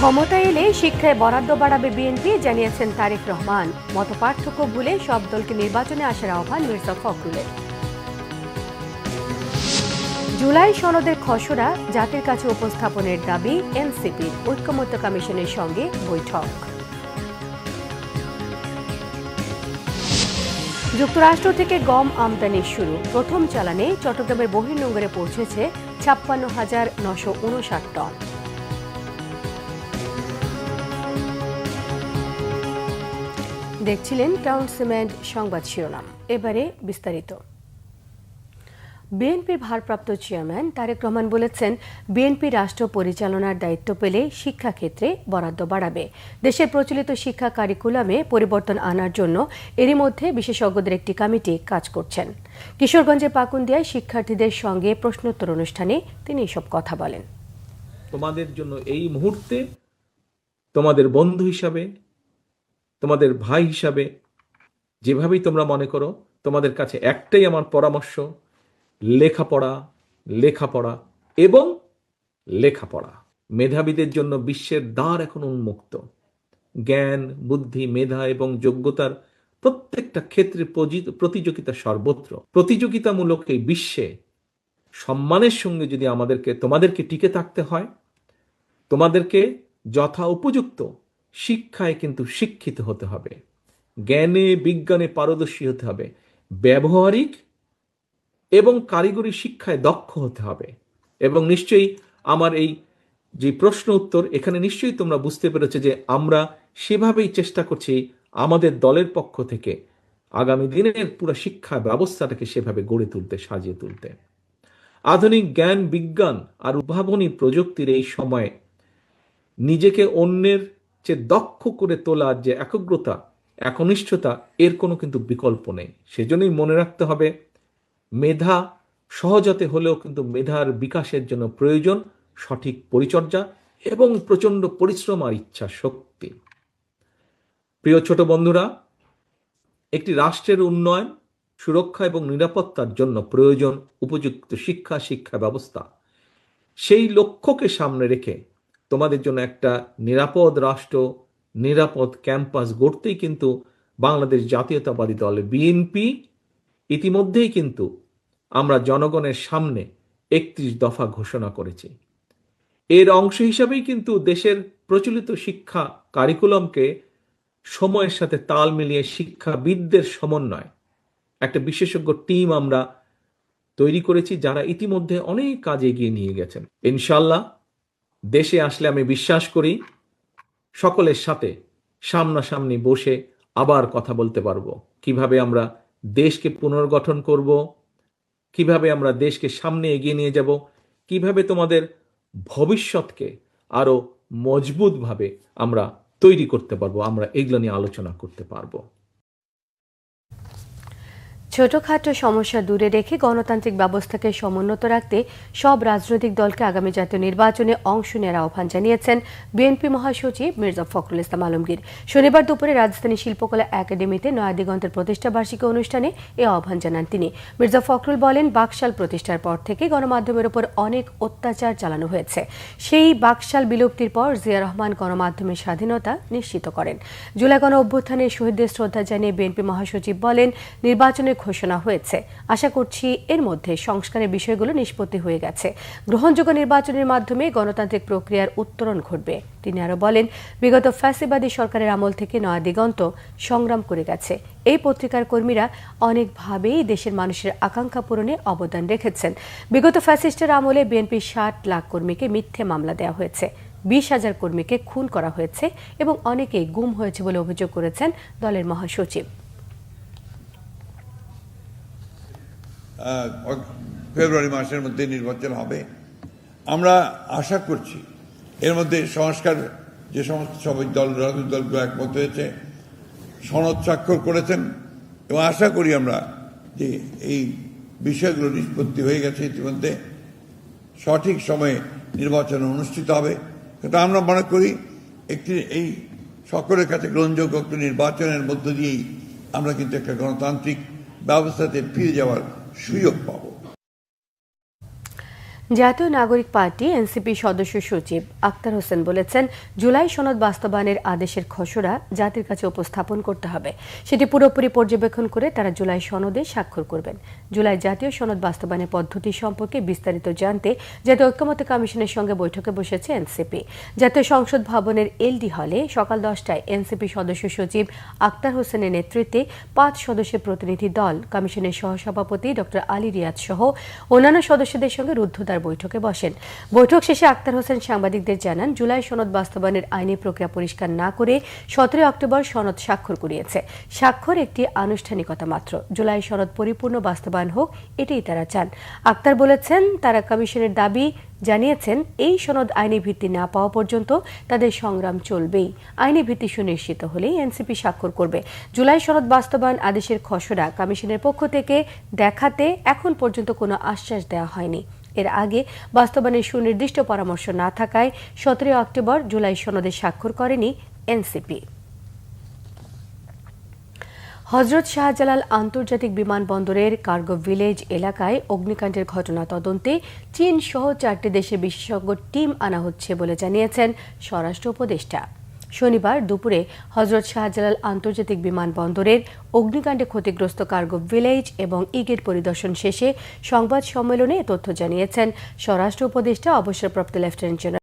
ক্ষমতায় এলে শিক্ষায় বরাদ্দ বাড়াবে বিএনপি, জানিয়েছেন তারেক রহমান। মত পার্থক্য ভুলে সব দলকে নির্বাচনে আসার আহ্বান মির্জা ফখরুলের। জুলাই সনদের খসড়া, জাতির কাছে উপস্থাপনের দাবি এনসিপির ঐক্যমত্য কমিশনের সঙ্গে বৈঠক। যুক্তরাষ্ট্র থেকে গম আমদানি শুরু। প্রথম চালানে চট্টগ্রামের বহির্নোঙ্গরে পৌঁছেছে ছাপ্পান্ন হাজার নশো উনষাট টন। দেখছিলেন টাউন সিমেন্ট সংবাদ শিরোনাম। এবারে বিস্তারিত। বিএনপির ভারপ্রাপ্ত চেয়ারম্যান তারেক রহমান বলেছেন, বিএনপি রাষ্ট্র পরিচালনার দায়িত্ব পেলে শিক্ষাক্ষেত্রে বরাদ্দ বাড়াবে। দেশের প্রচলিত শিক্ষা কারিকুলামে পরিবর্তন আনার জন্য এরই মধ্যে বিশেষজ্ঞদের একটি কমিটি কাজ করছেন। কিশোরগঞ্জের পাকুন্দিয়ায় শিক্ষার্থীদের সঙ্গে প্রশ্নোত্তর অনুষ্ঠানে তিনি এসব কথা বলেন। তোমাদের জন্য এই মুহূর্তে তোমাদের বন্ধু হিসাবে তোমাদের ভাই হিসাবে যেভাবেই তোমরা মনে করো, তোমাদের কাছে একটাই আমার পরামর্শ, লেখাপড়া লেখাপড়া এবং লেখাপড়া। মেধাবীদের জন্য বিশ্বের দ্বার এখন উন্মুক্ত। জ্ঞান, বুদ্ধি, মেধা এবং যোগ্যতার প্রত্যেকটা ক্ষেত্রে প্রতিযোগিতা সর্বত্র। প্রতিযোগিতামূলক এই বিশ্বে সম্মানের সঙ্গে যদি আমাদেরকে, তোমাদেরকে টিকে থাকতে হয়, তোমাদেরকে যথা উপযুক্ত শিক্ষায় কিন্তু শিক্ষিত হতে হবে। জ্ঞানে, বিজ্ঞানে পারদর্শী হতে হবে। ব্যবহারিক এবং কারিগরি শিক্ষায় দক্ষ হতে হবে। এবং নিশ্চয়ই আমার এই যে প্রশ্ন উত্তর, এখানে নিশ্চয়ই তোমরা বুঝতে পেরেছ যে আমরা সেভাবেই চেষ্টা করছি আমাদের দলের পক্ষ থেকে আগামী দিনের পুরো শিক্ষা ব্যবস্থাটাকে সেভাবে গড়ে তুলতে, সাজিয়ে তুলতে। আধুনিক জ্ঞান, বিজ্ঞান আর উদ্ভাবনী প্রযুক্তির এই সময়ে নিজেকে অন্যের চেয়ে দক্ষ করে তোলার যে একগ্রতা, একনিষ্ঠতা, এর কোনো কিন্তু বিকল্প নেই। সেজন্যই মনে রাখতে হবে, মেধা সহজতে হলেও কিন্তু মেধার বিকাশের জন্য প্রয়োজন সঠিক পরিচর্যা এবং প্রচণ্ড পরিশ্রম আর ইচ্ছা শক্তি। প্রিয় ছোট বন্ধুরা, একটি রাষ্ট্রের উন্নয়ন, সুরক্ষা এবং নিরাপত্তার জন্য প্রয়োজন উপযুক্ত শিক্ষা শিক্ষা ব্যবস্থা। সেই লক্ষ্যকে সামনে রেখে তোমাদের জন্য একটা নিরাপদ রাষ্ট্র, নিরাপদ ক্যাম্পাস গড়তেই কিন্তু বাংলাদেশ জাতীয়তাবাদী দল বিএনপি ইতিমধ্যেই কিন্তু আমরা জনগণের সামনে একত্রিশ দফা ঘোষণা করেছি। এর অংশ হিসাবেই কিন্তু দেশের প্রচলিত শিক্ষা কারিকুলামকে সময়ের সাথে তাল মিলিয়ে শিক্ষাবিদদের সমন্বয়, একটা বিশেষজ্ঞ টিম আমরা তৈরি করেছি যারা ইতিমধ্যে অনেক কাজ এগিয়ে নিয়ে গেছেন। ইনশাল্লাহ দেশে আসলে আমি বিশ্বাস করি সকলের সাথে সামনাসামনি বসে আবার কথা বলতে পারব। কীভাবে আমরা দেশকে পুনর্গঠন করব? কীভাবে আমরা দেশকে সামনে এগিয়ে নিয়ে যাব? কীভাবে তোমাদের ভবিষ্যৎকে আরও মজবুতভাবে আমরা তৈরি করতে পারব? আমরা এগুলো নিয়ে আলোচনা করতে পারব। ছোটখাটো সমস্যা দূরে রেখে গণতান্ত্রিক ব্যবস্থাকে সমুন্নত রাখতে সব রাজনৈতিক দলকে আগামী জাতীয় নির্বাচনে অংশ নেওয়ার আহ্বান জানিয়েছেন বিএনপি মহাসচিব মির্জা ফখরুল ইসলাম আলমগীর। শনিবার দুপুরে রাজধানী শিল্পকলা একাডেমিতে নয়াদিগন্তের প্রতিষ্ঠা বার্ষিকী অনুষ্ঠানে এ আহ্বান জানান তিনি। মির্জা ফখরুল বলেন, বাকশাল প্রতিষ্ঠার পর থেকে গণমাধ্যমের উপর অনেক অত্যাচার চালানো হয়েছে। সেই বাকশাল বিলুপ্তির পর জিয়া রহমান গণমাধ্যমের স্বাধীনতা নিশ্চিত করেন। জুলাই গণ অভ্যুত্থানে শহীদদের শ্রদ্ধা জানিয়ে বিএনপি মহাসচিব বলেন, নির্বাচনের ঘোষণা হয়েছে। আশা করছি এর মধ্যে সংস্কারের বিষয়গুলো নিষ্পত্তি হয়ে গেছে। গ্রহণযোগ্য নির্বাচনের মাধ্যমে গণতান্ত্রিক প্রক্রিয়ার উত্তরণ ঘটবে। তিনি আরও বলেন, বিগত ফ্যাসিবাদী সরকারের আমল থেকে নয়া দিগন্ত সংগ্রাম করে গেছে। এই পত্রিকার কর্মীরা অনেকভাবেই দেশের মানুষের আকাঙ্ক্ষা পূরণে অবদান রেখেছেন। বিগত ফ্যাসিস্টের আমলে বিএনপির ষাট লাখ কর্মীকে মিথ্যে মামলা দেওয়া হয়েছে। বিশ হাজার কর্মীকে খুন করা হয়েছে এবং অনেকেই গুম হয়েছে বলে অভিযোগ করেছেন দলের মহাসচিব। ফেব্রুয়ারি মাসের মধ্যে নির্বাচন হবে। আমরা আশা করছি এর মধ্যে সংস্কার যে সমস্ত সবাই দল, রাজনৈতিক দলগুলো একমত হয়েছে, সনদ স্বাক্ষর করেছেন এবং আশা করি আমরা যে এই বিষয়গুলো নিষ্পত্তি হয়ে গেছে ইতিমধ্যে। সঠিক সময়ে নির্বাচন অনুষ্ঠিত হবে। কিন্তু আমরা মনে করি একটি এই সকলের কাছে গ্রহণযোগ্য একটি নির্বাচনের মধ্য দিয়েই আমরা কিন্তু একটা গণতান্ত্রিক ব্যবস্থাতে ফিরে যাওয়ার 需要保护 জাতীয় নাগরিক পার্টি, এনসিপি সদস্য সচিব আক্তার হোসেন বলেছেন, জুলাই সনদ বাস্তবায়নের আদেশের খসড়া জাতির কাছে উপস্থাপন করতে হবে। সেটি পুরোপুরি পর্যবেক্ষণ করে তারা জুলাই সনদে স্বাক্ষর করবেন। জুলাই জাতীয় সনদ বাস্তবায়নের পদ্ধতি সম্পর্কে বিস্তারিত জানতে জাতীয় ঐক্যমত্য কমিশনের সঙ্গে বৈঠকে বসেছে এনসিপি। জাতীয় সংসদ ভবনের এলডি হলে সকাল দশটায় এনসিপি সদস্য সচিব আক্তার হোসেনের নেতৃত্বে পাঁচ সদস্যের প্রতিনিধি দল, কমিশনের সহসভাপতি ডক্টর আলী রিয়াজ সহ অন্যান্য সদস্যদের সঙ্গে রুদ্ধদ্বার বৈঠকে বসেন। বৈঠক শেষে আক্তার হোসেন সাংবাদিকদের জানান, জুলাই সনদ বাস্তবায়নের আইনি প্রক্রিয়া পরিষ্কার না করে সতেরোই অক্টোবর সনদ স্বাক্ষর করিয়েছে। স্বাক্ষর একটি আনুষ্ঠানিকতা মাত্র। জুলাই সনদ পরিপূর্ণ বাস্তবায়ন হোক, এটাই তারা চান। আক্তার বলেছেন, তারা কমিশনের দাবি জানিয়েছেন, এই সনদ আইনি ভিত্তি না পাওয়া পর্যন্ত তাদের সংগ্রাম চলবেই। আইনি ভিত্তি সুনিশ্চিত হলেই এনসিপি স্বাক্ষর করবে। জুলাই সনদ বাস্তবায়ন আদেশের খসড়া কমিশনের পক্ষ থেকে দেখাতে এখন পর্যন্ত কোনো আশ্বাস দেওয়া হয়নি। এর আগে বাস্তবায়নের সুনির্দিষ্ট পরামর্শ না থাকায় সতেরোই অক্টোবর জুলাই সনদে স্বাক্ষর করেনি এনসিপি। হজরত শাহজালাল আন্তর্জাতিক বিমানবন্দরের কার্গো ভিলেজ এলাকায় অগ্নিকাণ্ডের ঘটনা তদন্তে চীন সহ চারটি দেশের বিশেষজ্ঞ টিম আনা হচ্ছে বলে জানিয়েছেন স্বরাষ্ট্র উপদেষ্টা। শনিবার দুপুরে হজরত শাহজালাল আন্তর্জাতিক বিমানবন্দরের অগ্নিকাণ্ডে ক্ষতিগ্রস্ত কার্গো ভিলেজ এবং ইগেট পরিদর্শন শেষে সংবাদ সম্মেলনে তথ্য জানিয়েছেন স্বরাষ্ট্র উপদেষ্টা, অবসরপ্রাপ্ত লেফটেন্যান্ট জেনারেল